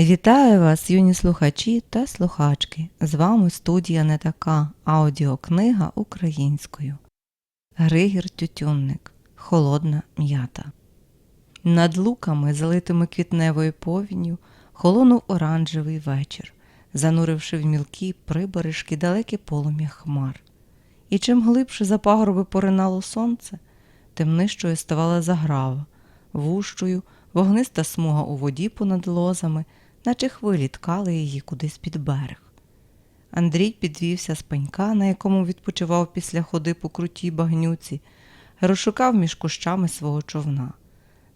Вітаю вас, юні слухачі та слухачки. З вами студія не така аудіокнига українською. Григір Тютюнник. Холодна м'ята. Над луками, залитими квітневою повінню, холонув оранжевий вечір, зануривши в мілкі прибережки далеке полум'я хмар. І чим глибше за пагорби поринало сонце, тим нижчою ставала заграва, вущою, вогниста смуга у воді понад лозами, наче хвилі ткали її кудись під берег. Андрій підвівся з пенька, на якому відпочивав після ходи по крутій багнюці, розшукав між кущами свого човна.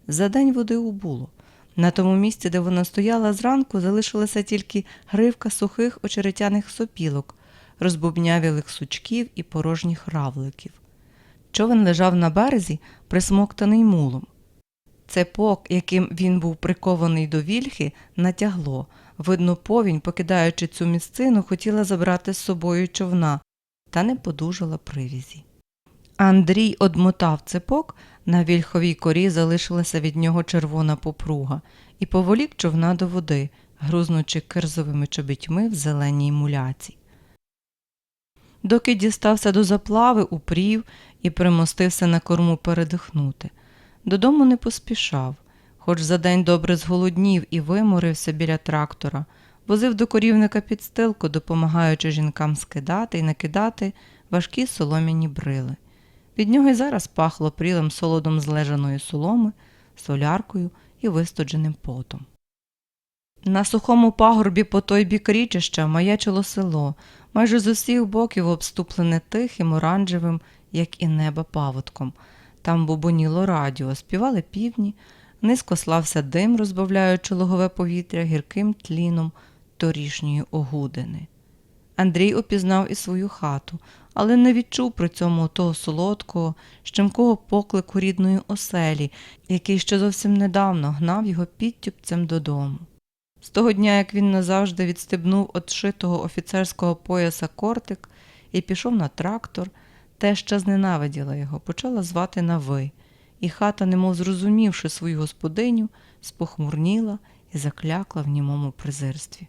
За день води убуло. На тому місці, де вона стояла зранку, залишилася тільки гривка сухих очеретяних сопілок, розбубнявілих сучків і порожніх равликів. Човен лежав на березі, присмоктаний мулом. Цепок, яким він був прикований до вільхи, натягло. Видно, повінь, покидаючи цю місцину, хотіла забрати з собою човна, та не подужала привізі. Андрій одмотав цепок, на вільховій корі залишилася від нього червона попруга, і поволік човна до води, грузнучи кирзовими чобітьми в зеленій муляці. Доки дістався до заплави, упрів і примостився на корму передихнути. Додому не поспішав, хоч за день добре зголоднів і виморився біля трактора, возив до корівника підстилку, допомагаючи жінкам скидати і накидати важкі солом'яні брили. Від нього й зараз пахло прілим солодом злежаної соломи, соляркою і вистудженим потом. На сухому пагорбі по той бік річища маячило село, майже з усіх боків обступлене тихим, оранжевим, як і неба паводком. Там бубоніло радіо, співали півні, низько слався дим, розбавляючи логове повітря гірким тліном торішньої огудини. Андрій опізнав і свою хату, але не відчув при цьому того солодкого, щемкого поклику рідної оселі, який ще зовсім недавно гнав його підтюпцем додому. З того дня, як він назавжди відстебнув от шитого офіцерського пояса кортик і пішов на трактор, теща зненавиділа його, почала звати на ви, і хата, немов зрозумівши свою господиню, спохмурніла і заклякла в німому презирстві.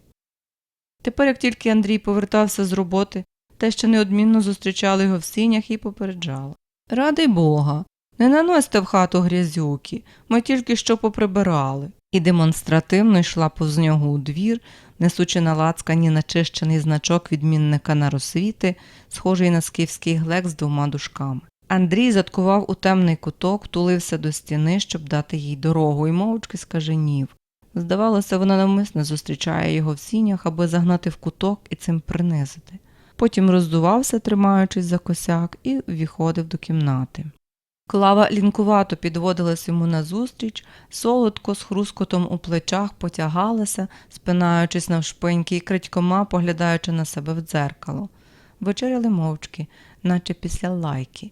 Тепер, як тільки Андрій повертався з роботи, теща неодмінно зустрічала його в сінях і попереджала. Ради Бога, не наносьте в хату грязюки, ми тільки що поприбирали. І демонстративно йшла повз нього у двір, несучи на лацкані начищений значок відмінника на розсвіти, схожий на скіфський глек з двома дужками. Андрій заткував у темний куток, тулився до стіни, щоб дати їй дорогу, і мовчки скаженів. Здавалося, вона навмисно зустрічає його в сінях, аби загнати в куток і цим принизити. Потім роздувався, тримаючись за косяк, і ввіходив до кімнати. Клава лінкувато підводилась йому назустріч, солодко з хрускотом у плечах потягалася, спинаючись навшпиньки і крадькома поглядаючи на себе в дзеркало. Вечеряли мовчки, наче після лайки.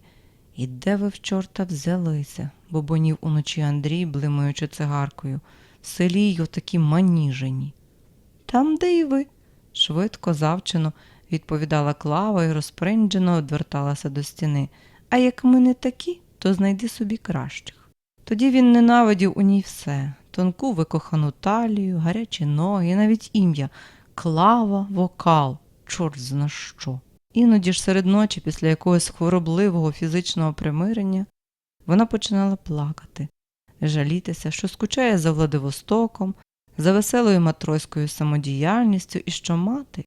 І де ви в чорта взялися? бобонів уночі Андрій, блимаючи цигаркою. В селі й отакі маніжені. Там, де і ви, швидко, завчено, відповідала Клава і розпринджено одверталася до стіни. А як ми не такі, то знайди собі кращих. Тоді він ненавидів у ній все тонку викохану талію, гарячі ноги, навіть ім'я Клава, вокал, чорт зна що. Іноді ж серед ночі, після якогось хворобливого фізичного примирення, вона починала плакати, жалітися, що скучає за Владивостоком, за веселою матроською самодіяльністю і що мати,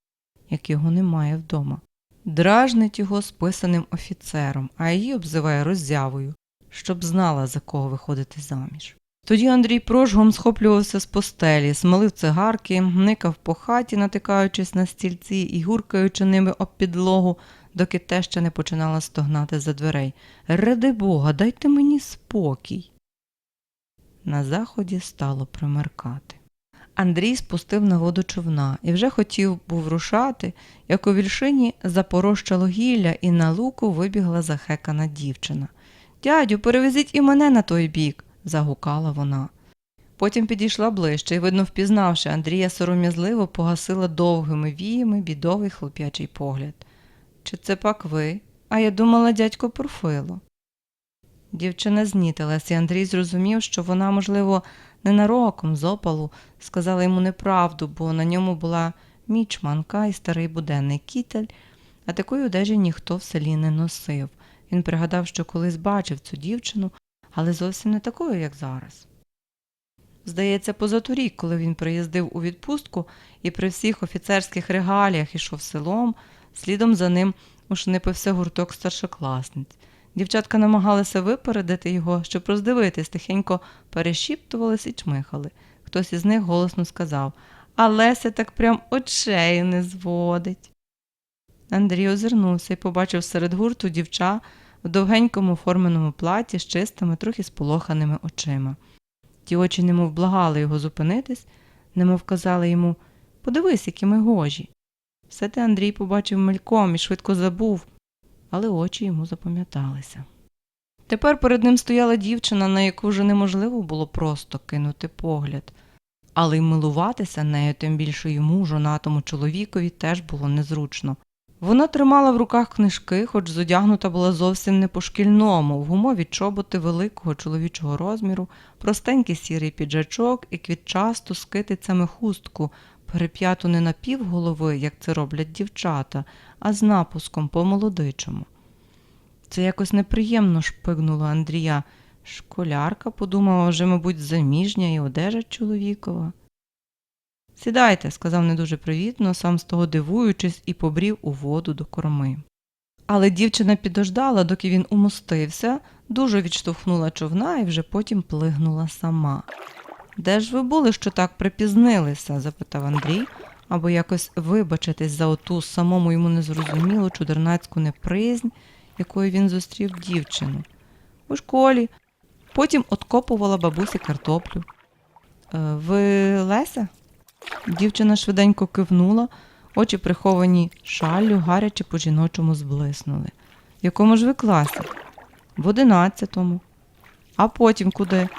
як його немає вдома дражнить його списаним офіцером, а її обзиває роззявою, щоб знала, за кого виходити заміж. Тоді Андрій прожгом схоплювався з постелі, смолив цигарки, никав по хаті, натикаючись на стільці і гуркаючи ними об підлогу, доки теща не починала стогнати за дверей. Ради Бога, дайте мені спокій. На заході стало примеркати. Андрій спустив на воду човна і вже хотів був рушати, як у вільшині запорожчало гілля і на луку вибігла захекана дівчина. Дядю, перевезіть і мене на той бік, загукала вона. Потім підійшла ближче і, видно, впізнавши Андрія сором'язливо, погасила довгими віями бідовий хлоп'ячий погляд. Чи це пак ви? А я думала, дядько Порфило. Дівчина знітилась, і Андрій зрозумів, що вона, можливо, ненароком з опалу сказала йому неправду, бо на ньому була мічманка і старий буденний кітель, а такої одежі ніхто в селі не носив. Він пригадав, що колись бачив цю дівчину, але зовсім не такою, як зараз. Здається, позаторік, коли він приїздив у відпустку і при всіх офіцерських регаліях ішов селом, слідом за ним ушнипився гурток старшокласниць. Дівчатка намагалися випередити його, щоб роздивитись, тихенько перешіптувались і чмихали. Хтось із них голосно сказав А так прям очей не зводить. Андрій озирнувся і побачив серед гурту дівча в довгенькому форменому платі з чистими, трохи сполоханими очима. Ті очі немов благали його зупинитись, немов казали йому Подивись, які ми гожі. Все те Андрій побачив мельком і швидко забув, але очі йому запам'яталися. Тепер перед ним стояла дівчина, на яку вже неможливо було просто кинути погляд, але й милуватися нею, тим більше йому, жонатому чоловікові, теж було незручно. Вона тримала в руках книжки, хоч зодягнута була зовсім не по-шкільному, в гумові чоботи великого чоловічого розміру, простенький сірий піджачок і квітчасту з китицями хустку, переп'яту не на пів голови, як це роблять дівчата, а з напуском по-молодичому. Це якось неприємно шпигнуло Андрія. Школярка подумала, вже, мабуть, заміжня і одежа чоловікова. Сідайте, сказав не дуже привітно, сам з того дивуючись, і побрів у воду до корми. Але дівчина підождала, доки він умостився, дуже відштовхнула човна і вже потім плигнула сама. Де ж ви були, що так припізнилися? запитав Андрій, або якось вибачитись за оту самому йому незрозумілу чудернацьку неприязнь, якою він зустрів дівчину. У школі. Потім откопувала бабусі картоплю. «Е, Ви Леся? Дівчина швиденько кивнула, очі приховані шаллю, гаряче по жіночому зблиснули. В якому ж ви класі? В одинадцятому. А потім куди?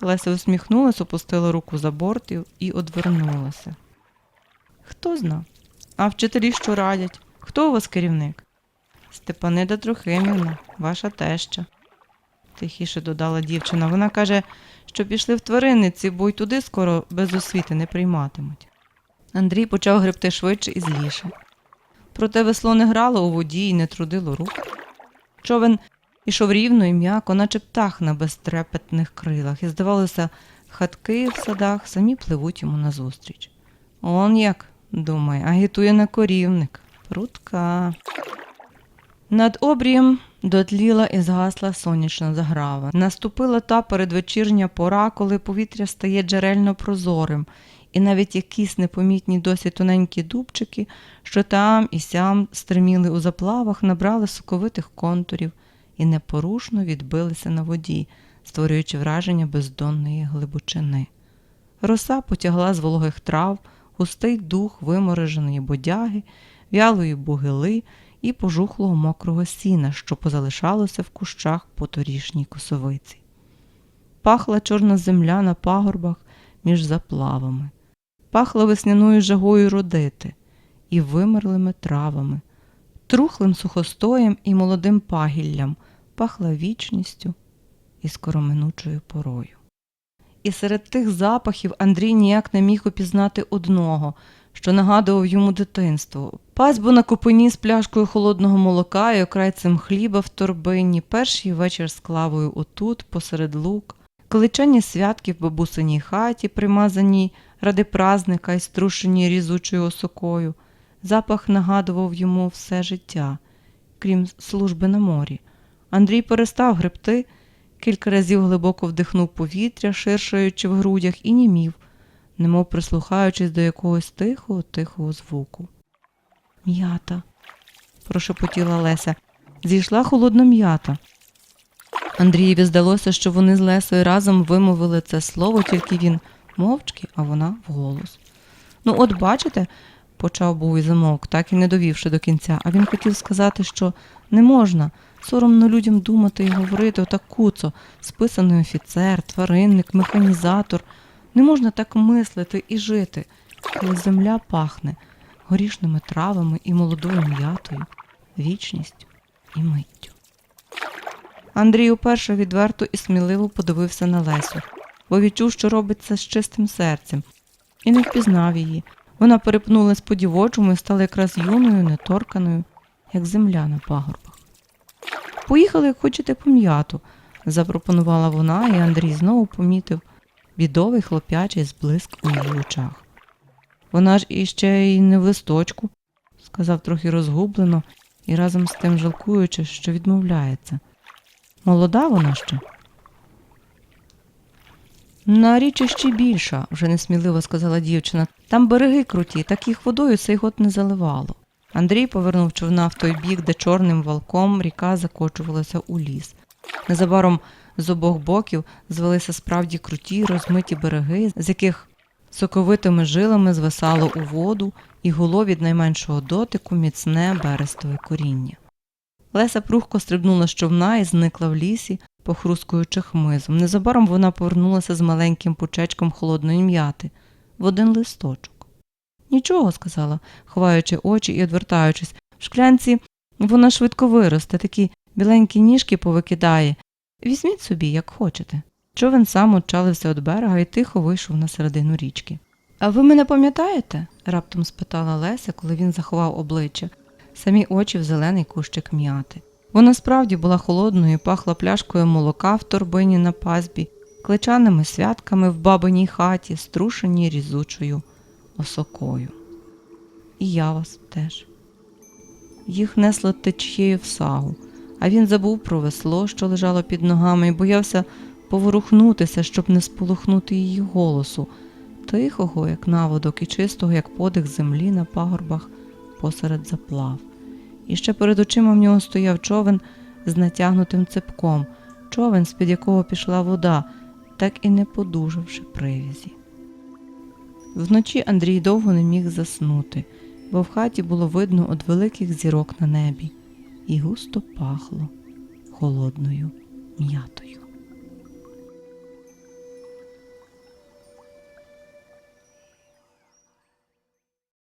Леся усміхнулася, опустила руку за борт і- одвернулася. Хто зна? А вчителі що радять? Хто у вас керівник? Степанида Трохимівна, ваша теща, тихіше додала дівчина. Вона каже, що пішли в тваринниці, бо й туди скоро без освіти не прийматимуть. Андрій почав гребти швидше і зліше. Проте весло не грало у воді і не трудило рук. Човен ішов рівно і м'яко, наче птах на безтрепетних крилах, і, здавалося, хатки в садах самі пливуть йому назустріч. Он як, думає, агітує на корівник. Прутка. Над обрієм дотліла і згасла сонячна заграва. Наступила та передвечірня пора, коли повітря стає джерельно прозорим, і навіть якісь непомітні досі тоненькі дубчики, що там і сям стриміли у заплавах, набрали соковитих контурів і непорушно відбилися на воді, створюючи враження бездонної глибочини. Роса потягла з вологих трав густий дух вимороженої бодяги, вялої бугили і пожухлого мокрого сіна, що позалишалося в кущах по торішній косовиці. Пахла чорна земля на пагорбах між заплавами, пахла весняною жагою родити і вимерлими травами, трухлим сухостоєм і молодим пагіллям, пахла вічністю і скороминучою порою. І серед тих запахів Андрій ніяк не міг упізнати одного, що нагадував йому дитинство. Пасьбу на купині з пляшкою холодного молока і окрайцем хліба в торбині, перший вечір з клавою отут, посеред лук, кличання святків в бабусиній хаті, примазаній ради празника і струшеній різучою осокою. Запах нагадував йому все життя, крім служби на морі. Андрій перестав гребти, кілька разів глибоко вдихнув повітря, ширшаючи в грудях, і німів, немов прислухаючись до якогось тихого, тихого звуку. М'ята, прошепотіла Леся. Зійшла холодна м'ята. Андрієві здалося, що вони з Лесою разом вимовили це слово, тільки він мовчки, а вона вголос. Ну, от бачите, почав був і замовк, так і не довівши до кінця, а він хотів сказати, що не можна соромно людям думати і говорити отак куцо, списаний офіцер, тваринник, механізатор. Не можна так мислити і жити, коли земля пахне горішними травами і молодою м'ятою, вічністю і миттю. Андрій уперше відверто і сміливо подивився на Лесю. бо відчув, що робить це з чистим серцем, і не впізнав її. Вона перепнулась по дівочому і стала якраз юною, неторканою, як земля на пагорбах. Поїхали, як хочете, по м'яту, запропонувала вона, і Андрій знову помітив бідовий хлоп'ячий зблиск у її очах. Вона ж іще й не в листочку, сказав трохи розгублено і разом з тим жалкуючи, що відмовляється. Молода вона ще. На річі ще більша, вже несміливо сказала дівчина. Там береги круті, так їх водою цей год не заливало. Андрій повернув човна в той бік, де чорним валком ріка закочувалася у ліс. Незабаром з обох боків звелися справді круті розмиті береги, з яких соковитими жилами звисало у воду і гуло від найменшого дотику міцне берестове коріння. Леся прухко стрибнула з човна і зникла в лісі, похрускуючи хмизом. Незабаром вона повернулася з маленьким пучечком холодної м'яти в один листочок. Нічого, сказала, ховаючи очі і одвертаючись. В шклянці вона швидко виросте, такі біленькі ніжки повикидає. Візьміть собі, як хочете. Човен сам отчалився від берега і тихо вийшов на середину річки. А ви мене пам'ятаєте? раптом спитала Леся, коли він заховав обличчя, самі очі в зелений кущик м'яти. Вона справді була холодною і пахла пляшкою молока в торбині на пазбі, клечаними святками в бабиній хаті, струшеній різучою осокою. І я вас теж. Їх несло течією в сагу, а він забув про весло, що лежало під ногами, і боявся поворухнутися, щоб не сполохнути її голосу, тихого, як наводок, і чистого, як подих землі на пагорбах посеред заплав. І ще перед очима в нього стояв човен з натягнутим цепком, човен, з-під якого пішла вода, так і не подужавши привізі. Вночі Андрій довго не міг заснути, бо в хаті було видно од великих зірок на небі, і густо пахло холодною м'ятою.